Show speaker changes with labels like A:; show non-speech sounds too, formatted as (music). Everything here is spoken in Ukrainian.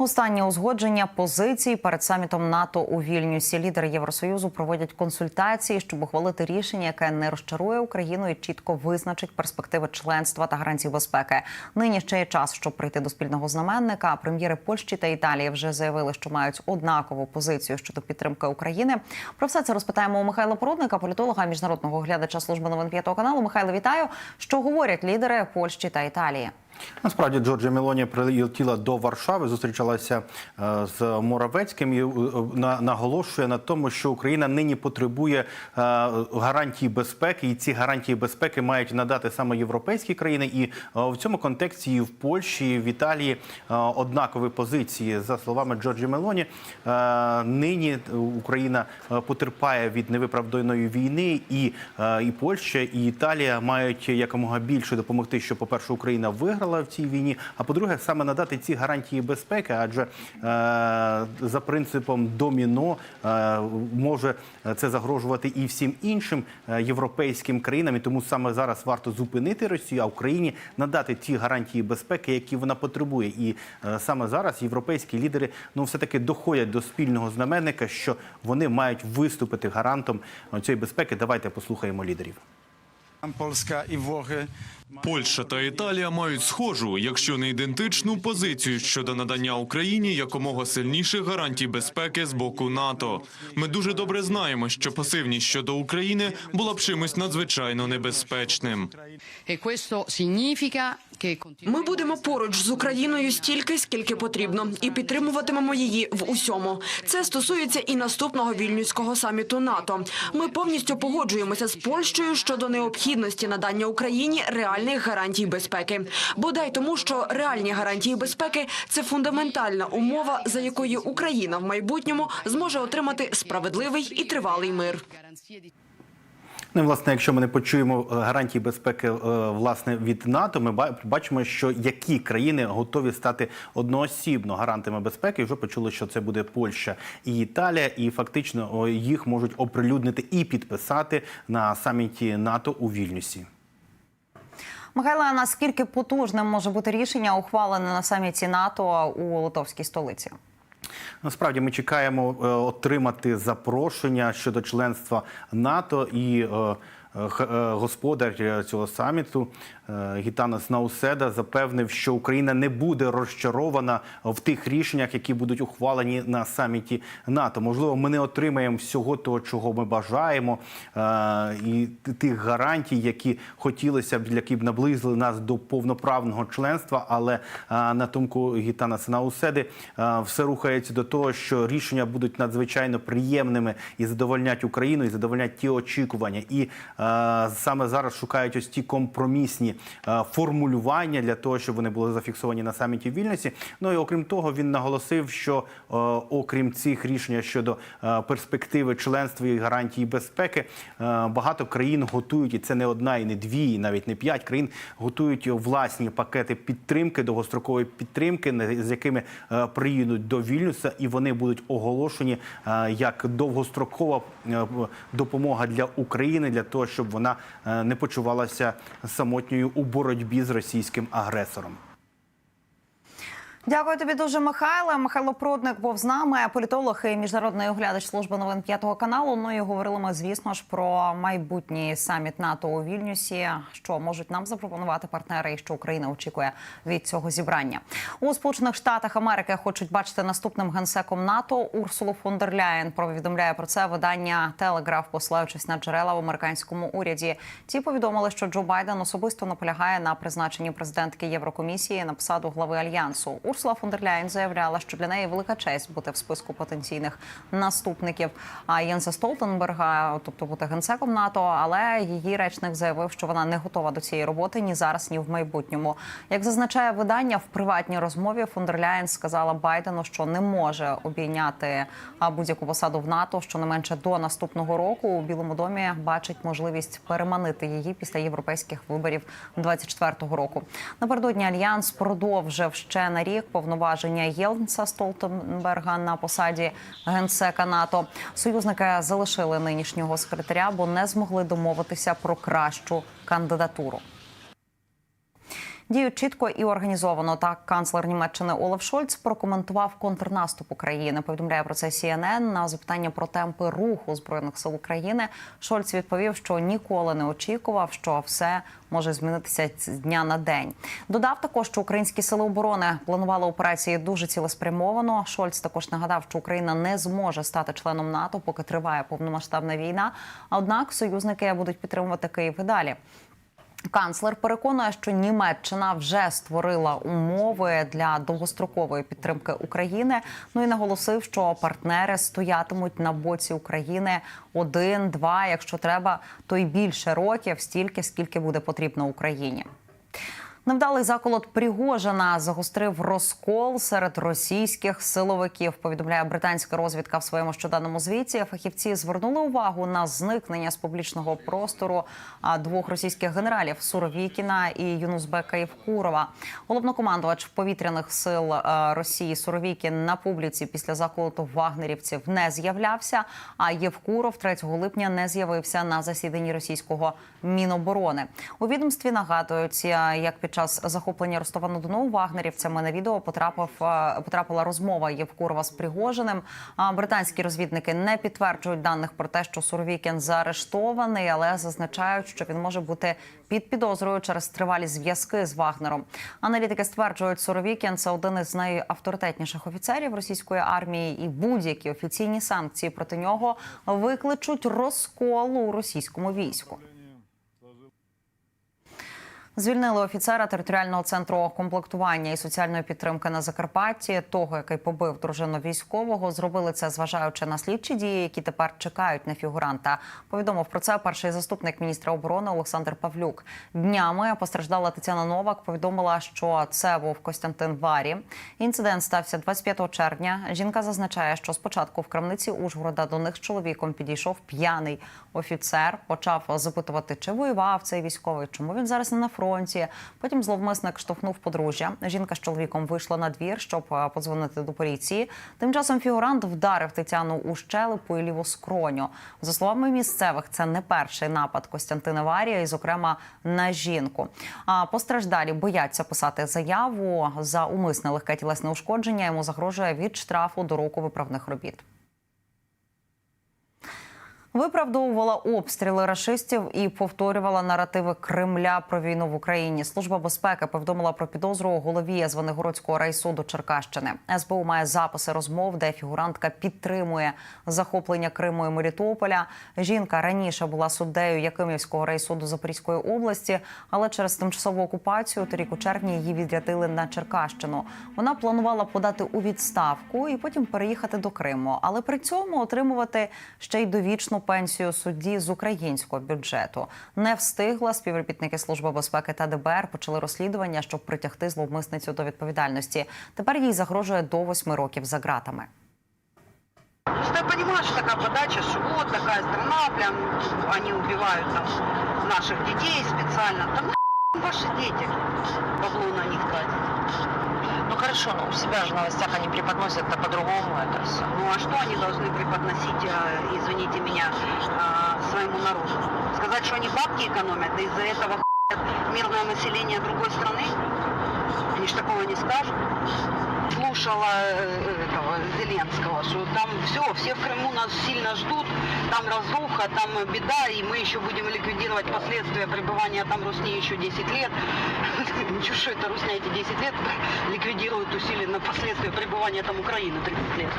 A: Останнє узгодження позицій перед самітом НАТО у Вільнюсі. Лідери Євросоюзу проводять консультації, щоб ухвалити рішення, яке не розчарує Україну і чітко визначить перспективи членства та гарантії безпеки. Нині ще є час, щоб прийти до спільного знаменника. Прем'єри Польщі та Італії вже заявили, що мають однакову позицію щодо підтримки України. Про все це розпитаємо у Михайла Породника, політолога міжнародного оглядача служби новин п'ятого каналу. Михайло, вітаю. Що говорять лідери Польщі та Італії?
B: Насправді Джорджія Мелоні прилетіла до Варшави, зустрічалася е, з Моравецьким і е, на- наголошує на тому, що Україна нині потребує е, гарантій безпеки, і ці гарантії безпеки мають надати саме європейські країни. І в цьому контексті і в Польщі, і в Італії однакові позиції. За словами Джорджії Мелоні, нині Україна потерпає від невиправданої війни, і, і Польща, і Італія мають якомога більше допомогти, щоб, по-перше, Україна виграла в цій війні. А по-друге, саме надати ці гарантії безпеки, адже е, за принципом доміно е, може це загрожувати і всім іншим е, європейським країнам. І тому саме зараз варто зупинити Росію, а Україні надати ті гарантії безпеки, які вона потребує. І е, саме зараз європейські лідери ну все таки доходять до спільного знаменника, що вони мають виступити гарантом е, цієї безпеки. Давайте послухаємо лідерів.
C: Polska і Włochy
D: Польща та Італія мають схожу, якщо не ідентичну позицію щодо надання Україні якомога сильніших гарантій безпеки з боку НАТО. Ми дуже добре знаємо, що пасивність щодо України була б чимось надзвичайно небезпечним.
E: E questo significa
F: Ми будемо поруч з Україною стільки, скільки потрібно, і підтримуватимемо її в усьому. Це стосується і наступного вільнюського саміту НАТО. Ми повністю погоджуємося з Польщею щодо необхідності надання Україні реальних гарантій безпеки. Бодай тому, що реальні гарантії безпеки це фундаментальна умова, за якою Україна в майбутньому зможе отримати справедливий і тривалий мир.
B: І, власне, якщо ми не почуємо е, гарантії безпеки е, власне від НАТО, ми ба- бачимо, що які країни готові стати одноосібно гарантами безпеки. Вже почули, що це буде Польща і Італія, і фактично їх можуть оприлюднити і підписати на саміті НАТО у Вільнюсі.
A: Михайло, наскільки потужним може бути рішення, ухвалене на саміті НАТО у литовській столиці?
B: Насправді ми чекаємо е, отримати запрошення щодо членства НАТО і. Е, Господар е, цього саміту е, Гітанас Науседа запевнив, що Україна не буде розчарована в тих рішеннях, які будуть ухвалені на саміті НАТО. Можливо, ми не отримаємо всього того, чого ми бажаємо, і тих гарантій, які хотілося б, які б наблизили нас до повноправного членства. Але на думку Гітанаса Науседи, все рухається до того, що рішення будуть надзвичайно приємними і задовольнять Україну, і задовольнять ті очікування. І саме зараз шукають ось ті компромісні е, формулювання для того, щоб вони були зафіксовані на саміті в Вільнюсі. Ну і окрім того, він наголосив, що е, окрім цих рішень щодо е, перспективи членства і гарантії безпеки, е, багато країн готують, і це не одна, і не дві, і навіть не п'ять країн готують власні пакети підтримки, довгострокової підтримки, з якими е, приїдуть до Вільнюса, і вони будуть оголошені е, як довгострокова е, допомога для України для того, щоб вона е, не почувалася самотньою у боротьбі з російським агресором.
A: Дякую тобі дуже, Михайло. Михайло Продник був з нами, політолог і міжнародний оглядач служби новин п'ятого каналу. Ну і говорили ми, звісно ж, про майбутній саміт НАТО у Вільнюсі, що можуть нам запропонувати партнери, і що Україна очікує від цього зібрання. У Сполучених Штатах Америки хочуть бачити наступним генсеком НАТО Урсулу фон дер Ляєн. Повідомляє про це видання Телеграф, посилаючись на джерела в американському уряді. Ті повідомили, що Джо Байден особисто наполягає на призначенні президентки Єврокомісії на посаду глави альянсу. Урсула фон дер Ляєн заявляла, що для неї велика честь бути в списку потенційних наступників Єнса Столтенберга, тобто бути генсеком НАТО. Але її речник заявив, що вона не готова до цієї роботи ні зараз, ні в майбутньому. Як зазначає видання в приватній розмові, фон дер Ляєн сказала Байдену, що не може обійняти будь-яку посаду в НАТО, що не менше до наступного року. У Білому домі бачить можливість переманити її після європейських виборів 24-го року. Напередодні альянс продовжив ще на рік повноваження Єлнса Столтенберга на посаді генсека НАТО. Союзники залишили нинішнього секретаря, бо не змогли домовитися про кращу кандидатуру. Діють чітко і організовано. Так, канцлер Німеччини Олаф Шольц прокоментував контрнаступ України. Повідомляє про це CNN. на запитання про темпи руху збройних сил України. Шольц відповів, що ніколи не очікував, що все може змінитися з дня на день. Додав також, що українські сили оборони планували операції дуже цілеспрямовано. Шольц також нагадав, що Україна не зможе стати членом НАТО, поки триває повномасштабна війна. Однак союзники будуть підтримувати Київ і далі. Канцлер переконує, що Німеччина вже створила умови для довгострокової підтримки України. Ну і наголосив, що партнери стоятимуть на боці України один, два, якщо треба, то й більше років, стільки скільки буде потрібно Україні. Невдалий заколот Пригожина загострив розкол серед російських силовиків. Повідомляє британська розвідка в своєму щоденному звіті. Фахівці звернули увагу на зникнення з публічного простору двох російських генералів Суровікіна і Юнузбека Євкурова. Головнокомандувач повітряних сил е, Росії Суровікін на публіці після заколоту вагнерівців не з'являвся. А Євкуров 3 липня не з'явився на засіданні російського міноборони. У відомстві нагадують, е, як під час захоплення Ростова на Дону вагнерівцями на відео потрапив е, потрапила розмова Євкурова з Пригожиним. Британські розвідники не підтверджують даних про те, що Суровікін заарештований, але зазначають, що він може бути під підозрою через тривалі зв'язки з Вагнером. Аналітики стверджують, Суровікін це один із найавторитетніших офіцерів російської армії, і будь-які офіційні санкції проти нього викличуть розкол у російському війську. Звільнили офіцера територіального центру комплектування і соціальної підтримки на Закарпатті, того, який побив дружину військового. Зробили це, зважаючи на слідчі дії, які тепер чекають на фігуранта. Повідомив про це перший заступник міністра оборони Олександр Павлюк. Днями постраждала Тетяна Новак. Повідомила, що це був Костянтин Варі. Інцидент стався 25 червня. Жінка зазначає, що спочатку в крамниці Ужгорода до них з чоловіком підійшов п'яний офіцер. Почав запитувати, чи воював цей військовий, чому він зараз не на фронті. Потім зловмисник штовхнув подружжя. Жінка з чоловіком вийшла на двір, щоб е, подзвонити до поліції. Тим часом фігурант вдарив Тетяну у щелепу і ліву скроню. За словами місцевих, це не перший напад Костянтина Варія, і, зокрема, на жінку. А постраждалі бояться писати заяву за умисне легке тілесне ушкодження. Йому загрожує від штрафу до року виправних робіт. Виправдовувала обстріли рашистів і повторювала наративи Кремля про війну в Україні. Служба безпеки повідомила про підозру голові Звенигородського райсуду Черкащини. СБУ має записи розмов, де фігурантка підтримує захоплення Криму і Мелітополя. Жінка раніше була суддею Якимівського райсуду Запорізької області, але через тимчасову окупацію торік у червні її відрядили на Черкащину. Вона планувала подати у відставку і потім переїхати до Криму, але при цьому отримувати ще й довічну пенсію судді з українського бюджету. Не встигла співробітники служби безпеки та ДБР почали розслідування, щоб притягти зловмисницю до відповідальності. Тепер їй загрожує до восьми років за ґратами.
G: Я понимаю, что такая подача, что вот такая страна, прям они убивают там наших детей специально. Нахуй ваши дети бабло на них тратить.
H: Ну хорошо, но у себя же в новостях они преподносят это по-другому, это все.
G: Ну а что они должны преподносить, э, извините меня, э, своему народу? Сказать, что они бабки экономят, и из-за этого мирное население другой страны? Они ж такого не скажут. Слушала э, этого Зеленского, что там все, все в Крыму нас сильно ждут, там разруха, там беда, и мы еще будем ликвидировать последствия пребывания там Русни еще 10 лет. (laughs) Ничего, что это Русня эти 10 лет ликвидирует усиленно последствия пребывания там Украины 30 лет.